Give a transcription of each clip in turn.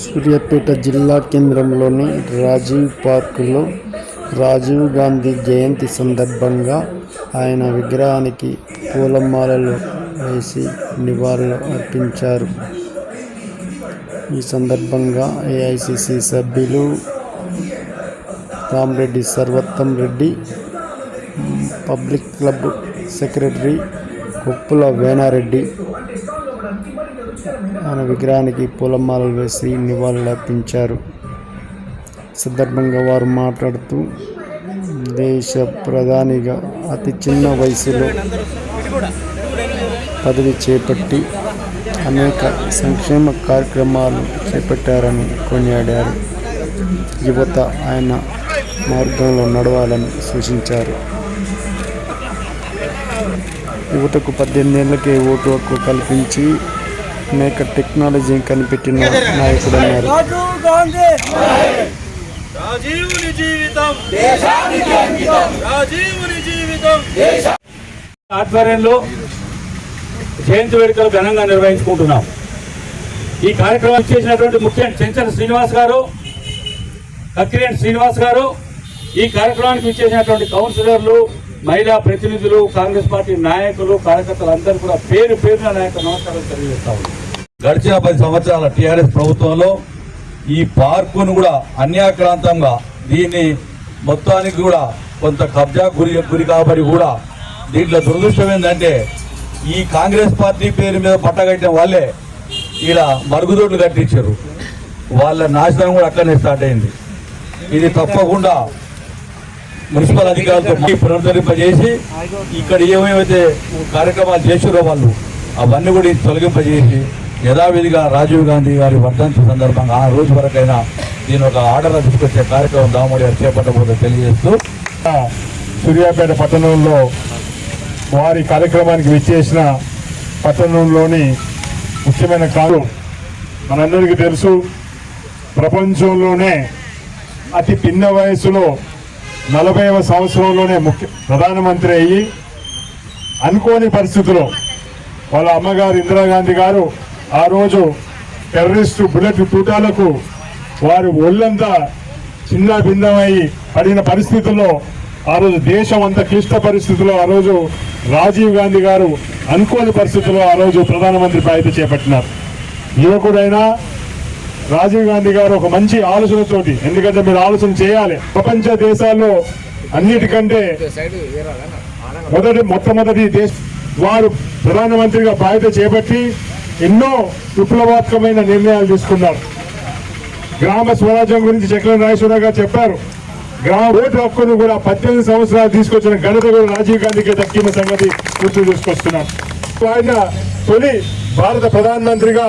సూర్యాపేట జిల్లా కేంద్రంలోని రాజీవ్ పార్కులో రాజీవ్ గాంధీ జయంతి సందర్భంగా ఆయన విగ్రహానికి పూలమాలలు వేసి నివాళులు అర్పించారు. ఈ సందర్భంగా ఏఐసిసి సభ్యులు Ramareddy Sarvottam Reddy public club secretary Koppula Venareddy ఆయన విగ్రహానికి పూలమాలలు వేసి నివాళులర్పించారు సందర్భంగా వారు మాట్లాడుతూ దేశ ప్రధానిగా అతి చిన్న వయసులో పదవి చేపట్టి అనేక సంక్షేమ కార్యక్రమాలు చేపట్టారని కొనియాడారు. యువత ఆయన మార్గంలో నడవాలని సూచించారు. యువతకు పద్దెనిమిది ఏళ్ళకే ఓటు హక్కు కల్పించి అనేక టెక్నాలజీ కనిపెట్టిన నాయకుడు అన్నారు రాజీవ్ గాంధీ రాజీవుని జీవితం. దేశానికి అంకితం రాజీవుని జీవితం. ఆధ్వర్యంలో జయంతి వేడుకలు ఘనంగా నిర్వహించుకుంటున్నాం. ఈ కార్యక్రమం చేసినటువంటి ముఖ్య చెంచల శ్రీనివాస్ గారు కక్కిరేని శ్రీనివాస్ గారు ఈ కార్యక్రమానికి ఇచ్చేసినటువంటి కౌన్సిలర్లు మహిళా ప్రతినిధులు కాంగ్రెస్ పార్టీ నాయకులు కార్యకర్తలు అందరూ కూడా పేరు పేరున నాయకులు నమస్కారం తెలియజేస్తా గడిచిన పది సంవత్సరాల టీఆర్ఎస్ ప్రభుత్వంలో ఈ పార్కును కూడా అన్యాక్రాంతంగా దీన్ని మొత్తానికి కూడా కొంత కబ్జా గురి గురి కాబడి కూడా దీంట్లో దురదృష్టం ఏంటంటే ఈ కాంగ్రెస్ పార్టీ పేరు మీద పట్టగట్టిన వాళ్ళే ఇలా మరుగుదొడ్లు కట్టించారు. వాళ్ళ నాశనం కూడా అక్కడనే స్టార్ట్ అయింది. ఇది తప్పకుండా మున్సిపల్ అధికారులతో మళ్ళీ పునరుద్ధరింపజేసి ఇక్కడ ఏమేమైతే కార్యక్రమాలు చేసారో వాళ్ళు అవన్నీ కూడా తొలగింపజేసి యథావిధిగా రాజీవ్ గాంధీ గారి వర్ధంతి సందర్భంగా ఆ రోజు వరకైనా దీని ఒక ఆర్డర్ తీసుకొచ్చే కార్యక్రమం దామోడి గారు చేపట్టబోతో తెలియజేస్తూ సూర్యాపేట పట్టణంలో వారి కార్యక్రమానికి విచ్చేసిన పట్టణంలోని ముఖ్యమైన కారు మనందరికీ తెలుసు ప్రపంచంలోనే అతి పిన్న వయసులో నలభైవ సంవత్సరంలోనే ముఖ్య ప్రధానమంత్రి అయ్యి అనుకోని పరిస్థితిలో వాళ్ళ అమ్మగారు ఇందిరాగాంధీ గారు ఆ రోజు టెర్రరిస్టు బుల్లెట్ తూటాలకు వారు ఒళ్ళంతా చిన్న భిన్నమై పడిన పరిస్థితుల్లో ఆ రోజు దేశం అంత క్లిష్ట పరిస్థితుల్లో ఆ రోజు రాజీవ్ గాంధీ గారు అనుకోని పరిస్థితుల్లో ఆ రోజు ప్రధానమంత్రి బాధ్యత చేపట్టినారు. యువకుడైనా రాజీవ్ గాంధీ గారు ఒక మంచి ఆలోచనతోటి ఎందుకంటే మీరు ఆలోచన చేయాలి. ప్రపంచ దేశాల్లో అన్నిటికంటే మొదటి మొట్టమొదటి దేశ వారు ప్రధానమంత్రిగా బాధ్యత చేపట్టి ఎన్నో విప్లవాత్మకమైన నిర్ణయాలు తీసుకున్నారు. గ్రామ స్వరాజ్యం గురించి చక్ర నాగేశ్వరరావు గారు చెప్పారు. గ్రామ ఓటు హక్కును కూడా పద్దెనిమిది సంవత్సరాలు తీసుకొచ్చిన ఘనత కూడా రాజీవ్ గాంధీకి దక్కిన సంగతి గుర్తు తీసుకొస్తున్నారు ఆయన తొలి భారత ప్రధానమంత్రిగా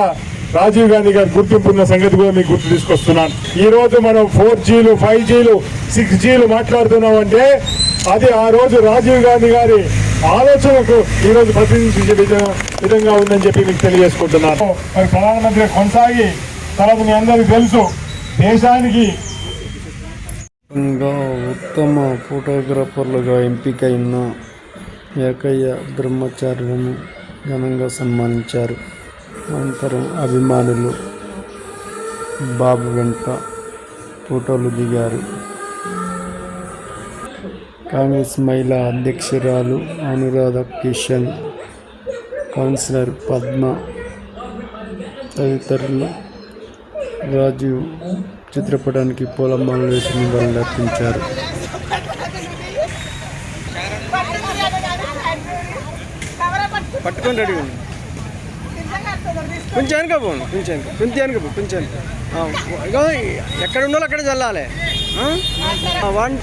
రాజీవ్ గాంధీ గారి గుర్తింపు ఉన్న సంగతి కూడా మీకు గుర్తు తీసుకొస్తున్నాను. ఈరోజు మనం ఫోర్ జీలు ఫైవ్ జీలు సిక్స్ జీలు మాట్లాడుతున్నాం అంటే అది ఆ రోజు రాజీవ్ గాంధీ గారి ఆలోచనకు ఈ రోజు ప్రతినిధించే విధంగా ఉందని చెప్పి మీకు తెలియజేసుకుంటున్నాను. మరి ప్రధానమంత్రి కొనసాగి తర్వాత మీ అందరికీ తెలుసు దేశానికి ఉత్తమ ఫోటోగ్రాఫర్లుగా ఎంపికైన ఏకయ్య బ్రహ్మచారులను ఘనంగా సన్మానించారు. అనంతరం అభిమానులు బాబు వెంట ఫోటోలు దిగారు. కాంగ్రెస్ మహిళా అధ్యక్షురాలు అనురాధ కిషన్ కౌన్సిలర్ పద్మ తదితరులు రాజీవ్ చిత్రపటానికి పూలమాలలు వేసి నివాళులు అర్పించారు. పట్టుకొని రెడీ ఉండు కొంచెం వెనక పోను కొంచెం వెనక కొంచెం వెనక పో కొంచెం వెనక ఆ, ఇగో ఎక్కడ ఉండాలో అక్కడ చల్లాలి ఆ? ఆ, వన్